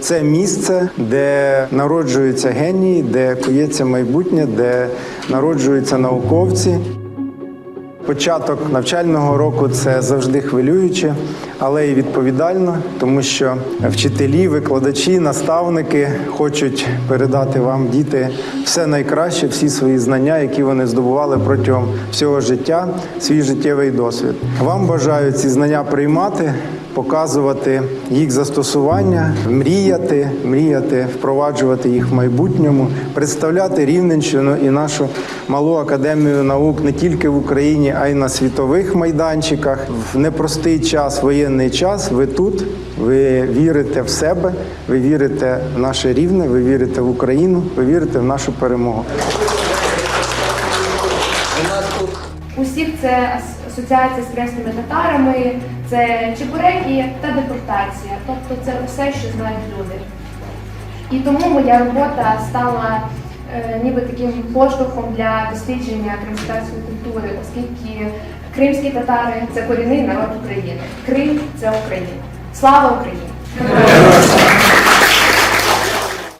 Це місце, де народжуються генії, де кується майбутнє, де народжуються науковці. Початок навчального року це завжди хвилююче, але і відповідально, тому що вчителі, викладачі, наставники хочуть передати вам діти все найкраще, всі свої знання, які вони здобували протягом всього життя, свій життєвий досвід. Вам бажаю ці знання приймати, показувати їх застосування, мріяти, мріяти, впроваджувати їх в майбутньому, представляти Рівненщину і нашу малу академію наук не тільки в Україні, а й на світових майданчиках. В непростий час, воєнний час, ви тут. Ви вірите в себе, ви вірите в наше рівне, ви вірите в Україну, ви вірите в нашу перемогу. Усіх це асоціація з кримськими татарами, це чебуреки та депортація. Тобто це все, що знають люди. І тому моя робота стала ніби таким поштовхом для дослідження кримської культури, оскільки кримські татари це корінний народ України. Крим це Україна. Слава Україні!